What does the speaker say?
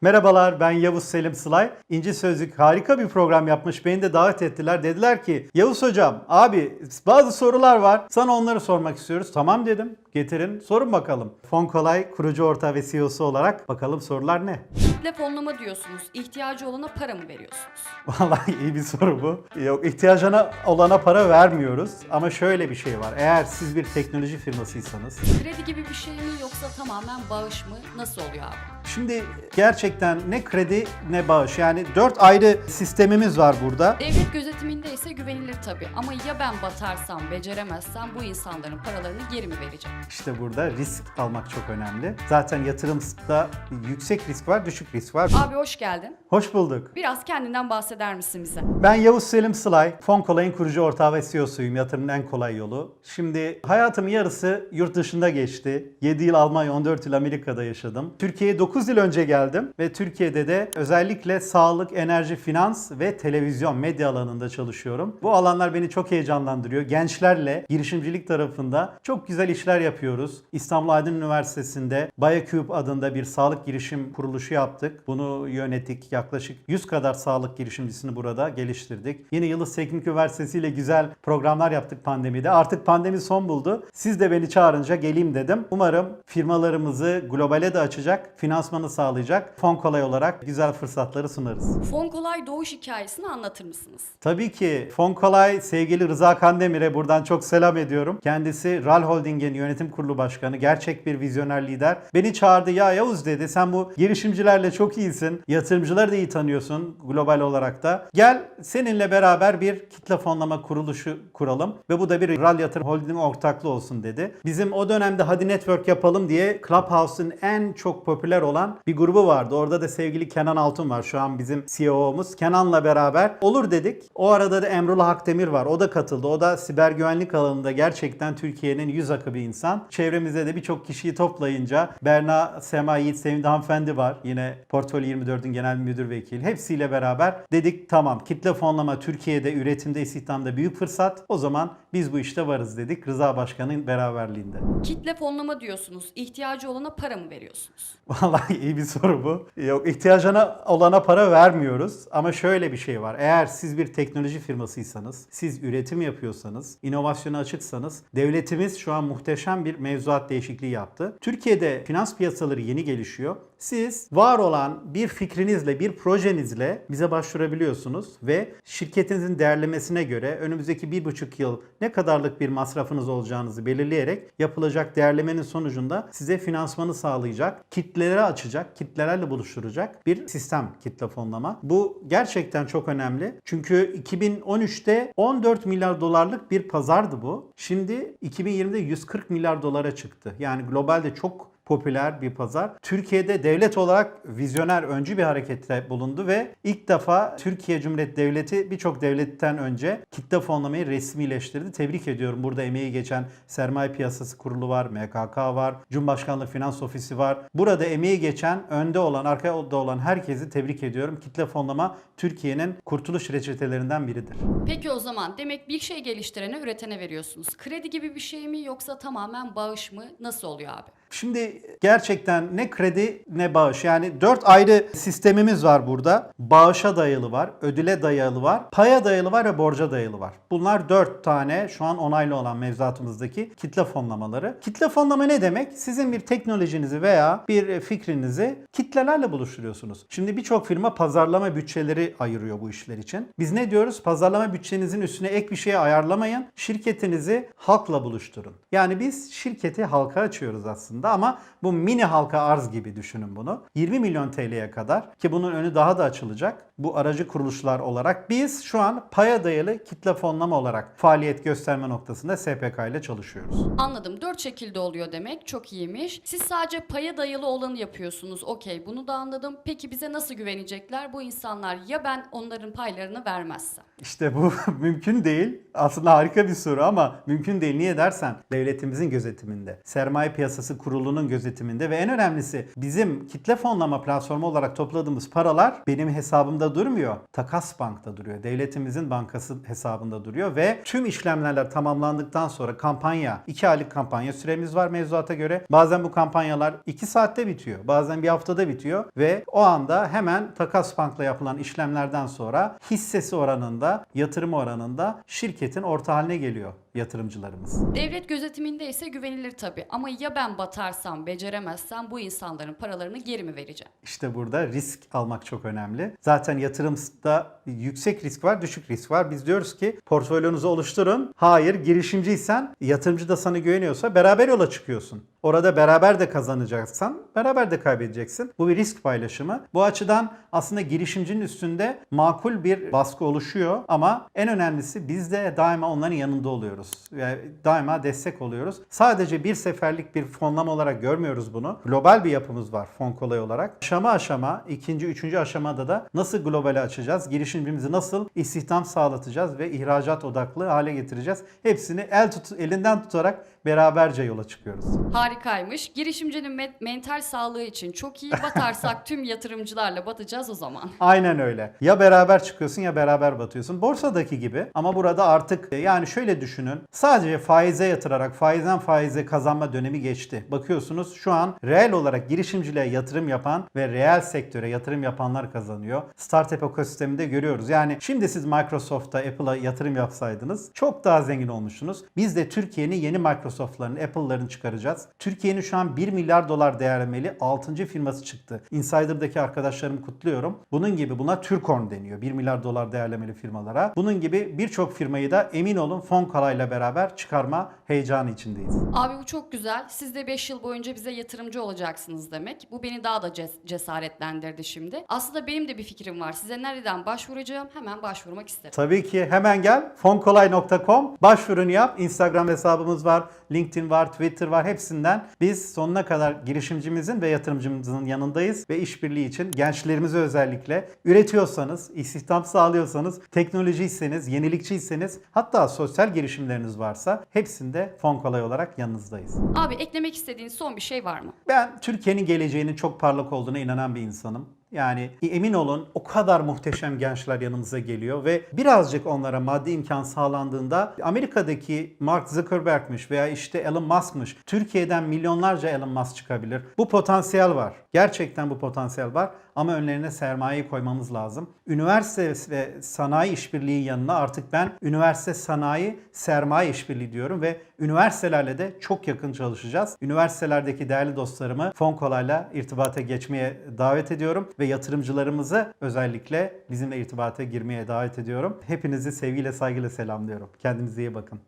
Merhabalar ben Yavuz Selim Sılay. İnci Sözlük harika bir program yapmış. Beni de davet ettiler. Dediler ki Yavuz hocam abi bazı sorular var. Sana onları sormak istiyoruz. Tamam dedim. Getirin sorun bakalım. Fonkolay kurucu ortağı ve CEO'su olarak bakalım sorular ne? Kitle fonlama diyorsunuz. İhtiyacı olana para mı veriyorsunuz? Vallahi iyi bir soru bu. Yok ihtiyacına olana para vermiyoruz. Ama şöyle bir şey var. Eğer siz bir teknoloji firmasıysanız Kredi gibi bir şey mi yoksa tamamen bağış mı? Nasıl oluyor abi? Şimdi gerçekten ne kredi ne bağış yani dört ayrı sistemimiz var burada. Devlet gözetiminde ise güvenilir tabii. Ama ya ben batarsam, beceremezsem bu insanların paralarını geri mi vereceğim? İşte burada risk almak çok önemli. Zaten yatırımda yüksek risk var, düşük risk var. Abi hoş geldin. Hoş bulduk. Biraz kendinden bahseder misin bize? Ben Yavuz Selim Sılay, Fonkolay'ın kurucu ortağı ve CEO'suyum. Yatırımın en kolay yolu. Şimdi hayatımın yarısı yurt dışında geçti. 7 yıl Almanya, 14 yıl Amerika'da yaşadım. Türkiye'ye 9 yıl önce geldim ve Türkiye'de de özellikle sağlık, enerji, finans ve televizyon, medya alanında çalışıyorum. Bu alanlar beni çok heyecanlandırıyor. Gençlerle girişimcilik tarafında çok güzel işler yapıyoruz. İstanbul Aydın Üniversitesi'nde BioCube adında bir sağlık girişim kuruluşu yaptık. Bunu yönettik. Yaklaşık 100 kadar sağlık girişimcisini burada geliştirdik. Yine Yıldız Teknik Üniversitesi ile güzel programlar yaptık pandemide. Artık pandemi son buldu. Siz de beni çağırınca geleyim dedim. Umarım firmalarımızı globale de açacak, finansmanı sağlayacak, fon kolay olarak güzel fırsatları sunarız. Fonkolay doğuş hikayesini anlatır mısınız? Tabii ki Fonkolay sevgili Rıza Kandemir'e buradan çok selam ediyorum. Kendisi RAL Holding'in yönetim kurulu başkanı. Gerçek bir vizyoner lider. Beni çağırdı ya Yavuz dedi sen bu girişimcilerle çok iyisin. Yatırımcıları da iyi tanıyorsun global olarak da. Gel seninle beraber bir kitle fonlama kuruluşu kuralım ve bu da bir RAL Yatırım Holding ortaklığı olsun dedi. Bizim o dönemde hadi network yapalım diye Clubhouse'un en çok popüler olan bir grubu vardı. Orada da sevgili Kenan Altun var. Şu an bizim CEO'muz. Kenan'la beraber olur dedik. O arada da Emrullah Hakdemir var. O da katıldı. O da siber güvenlik alanında gerçekten Türkiye'nin yüz akı bir insan. Çevremizde de birçok kişiyi toplayınca Berna Sema Yiğit Sevimli hanımefendi var. Yine Portfolyo 24'ün genel müdür vekili. Hepsiyle beraber dedik tamam kitle fonlama Türkiye'de üretimde istihdamda büyük fırsat. O zaman biz bu işte varız dedik Rıza Başkan'ın beraberliğinde. Kitle fonlama diyorsunuz. İhtiyacı olana para mı veriyorsunuz? Vallahi iyi bir soru bu. Yok ihtiyacına olana para vermiyoruz ama şöyle bir şey var. Eğer siz bir teknoloji firmasıysanız, siz üretim yapıyorsanız, inovasyona açıksanız devletimiz şu an muhteşem bir mevzuat değişikliği yaptı. Türkiye'de finans piyasaları yeni gelişiyor. Siz var olan bir fikrinizle, bir projenizle bize başvurabiliyorsunuz ve şirketinizin değerlemesine göre önümüzdeki bir buçuk yıl ne kadarlık bir masrafınız olacağınızı belirleyerek yapılacak değerlemenin sonucunda size finansmanı sağlayacak, kitlelere açacak, kitlelerle buluşturacak bir sistem kitle fonlama. Bu gerçekten çok önemli. Çünkü 2013'te 14 milyar dolarlık bir pazardı bu. Şimdi 2020'de 140 milyar dolara çıktı. Yani globalde çok popüler bir pazar. Türkiye'de devlet olarak vizyoner öncü bir harekette bulundu ve ilk defa Türkiye Cumhuriyeti Devleti birçok devletten önce kitle fonlamayı resmileştirdi. Tebrik ediyorum. Burada emeği geçen Sermaye Piyasası Kurulu var, MKK var, Cumhurbaşkanlığı Finans Ofisi var. Burada emeği geçen, önde olan, arkada olan herkesi tebrik ediyorum. Kitle fonlama Türkiye'nin kurtuluş reçetelerinden biridir. Peki o zaman demek bir şey geliştirene, üretene veriyorsunuz. Kredi gibi bir şey mi yoksa tamamen bağış mı? Nasıl oluyor abi? Şimdi gerçekten ne kredi ne bağış yani dört ayrı sistemimiz var burada. Bağışa dayalı var, ödüle dayalı var, paya dayalı var ve borca dayalı var. Bunlar dört tane şu an onaylı olan mevzuatımızdaki kitle fonlamaları. Kitle fonlama ne demek? Sizin bir teknolojinizi veya bir fikrinizi kitlelerle buluşturuyorsunuz. Şimdi birçok firma pazarlama bütçeleri ayırıyor bu işler için. Biz ne diyoruz? Pazarlama bütçenizin üstüne ek bir şey ayarlamayın. Şirketinizi halkla buluşturun. Yani biz şirketi halka açıyoruz aslında ama bu mini halka arz gibi düşünün bunu. 20 milyon TL'ye kadar ki bunun önü daha da açılacak. Bu aracı kuruluşlar olarak biz şu an paya dayalı kitle fonlama olarak faaliyet gösterme noktasında SPK ile çalışıyoruz. Anladım. Dört şekilde oluyor demek. Çok iyiymiş. Siz sadece paya dayalı olanı yapıyorsunuz. Okey bunu da anladım. Peki bize nasıl güvenecekler bu insanlar ya ben onların paylarını vermezsem? İşte bu mümkün değil. Aslında harika bir soru ama mümkün değil. Niye dersen devletimizin gözetiminde, sermaye piyasası kurulunun gözetiminde ve en önemlisi bizim kitle fonlama platformu olarak topladığımız paralar benim hesabımda durmuyor. Takas Bank'ta duruyor. Devletimizin bankası hesabında duruyor ve tüm işlemlerle tamamlandıktan sonra kampanya, 2 aylık kampanya süremiz var mevzuata göre. Bazen bu kampanyalar 2 saatte bitiyor. Bazen bir haftada bitiyor ve o anda hemen Takas Bank'la yapılan işlemlerden sonra hissesi oranında, yatırım oranında şirketin orta haline geliyor yatırımcılarımız. Devlet gözetiminde ise güvenilir tabii. Ama ya ben batarsam, beceremezsem bu insanların paralarını geri mi vereceğim? İşte burada risk almak çok önemli. Zaten yatırımda yüksek risk var, düşük risk var. Biz diyoruz ki portfolyonuzu oluşturun. Hayır, girişimciysen, yatırımcı da sana güveniyorsa beraber yola çıkıyorsun. Orada beraber de kazanacaksan, beraber de kaybedeceksin. Bu bir risk paylaşımı. Bu açıdan aslında girişimcinin üstünde makul bir baskı oluşuyor ama en önemlisi biz de daima onların yanında oluyoruz. Ve daima destek oluyoruz. Sadece bir seferlik bir fonlama olarak görmüyoruz bunu. Global bir yapımız var fon kolay olarak. Aşama aşama, ikinci, üçüncü aşamada da nasıl globale açacağız, girişimcimizi nasıl istihdam sağlatacağız ve ihracat odaklı hale getireceğiz. Hepsini el tut, elinden tutarak beraberce yola çıkıyoruz. Harikaymış. Girişimcinin me- mental sağlığı için çok iyi. Batarsak tüm yatırımcılarla batacağız o zaman. Aynen öyle. Ya beraber çıkıyorsun ya beraber batıyorsun. Borsadaki gibi ama burada artık yani şöyle düşünün. Sadece faize yatırarak faizden faize kazanma dönemi geçti. Bakıyorsunuz şu an reel olarak girişimciliğe yatırım yapan ve reel sektöre yatırım yapanlar kazanıyor. Startup ekosisteminde görüyoruz. Yani şimdi siz Microsoft'a, Apple'a yatırım yapsaydınız çok daha zengin olmuşsunuz. Biz de Türkiye'nin yeni Microsoft'larını, Apple'larını çıkaracağız. Türkiye'nin şu an 1 milyar dolar değerlemeli 6. firması çıktı. Insider'daki arkadaşlarımı kutluyorum. Bunun gibi buna Türkorn deniyor. 1 milyar dolar değerlemeli firmalara. Bunun gibi birçok firmayı da emin olun fon kalayla beraber çıkarma heyecanı içindeyiz. Abi bu çok güzel. Siz de 5 yıl boyunca bize yatırımcı olacaksınız demek. Bu beni daha da ces- cesaretlendirdi şimdi. Aslında benim de bir fikrim var. Size nereden başvuracağım? Hemen başvurmak isterim. Tabii ki hemen gel fonkolay.com başvurunu yap. Instagram hesabımız var, LinkedIn var, Twitter var hepsinden. Biz sonuna kadar girişimcimizin ve yatırımcımızın yanındayız ve işbirliği için gençlerimize özellikle üretiyorsanız, istihdam sağlıyorsanız, teknolojiyseniz, yenilikçiyseniz hatta sosyal girişimleriniz varsa hepsinde Fonkolay olarak yanınızdayız. Abi eklemek istediğin son bir şey var mı? Ben Türkiye'nin geleceğinin çok parlak olduğuna inanan bir insanım. Yani emin olun o kadar muhteşem gençler yanımıza geliyor ve birazcık onlara maddi imkan sağlandığında Amerika'daki Mark Zuckerberg'miş veya işte Elon Musk'mış. Türkiye'den milyonlarca Elon Musk çıkabilir. Bu potansiyel var. Gerçekten bu potansiyel var ama önlerine sermayeyi koymamız lazım. Üniversite ve sanayi işbirliği yanına artık ben üniversite sanayi sermaye işbirliği diyorum ve üniversitelerle de çok yakın çalışacağız. Üniversitelerdeki değerli dostlarımı Fonkolay'la irtibata geçmeye davet ediyorum ve yatırımcılarımızı özellikle bizimle irtibata girmeye davet ediyorum. Hepinizi sevgiyle saygıyla selamlıyorum. Kendinize iyi bakın.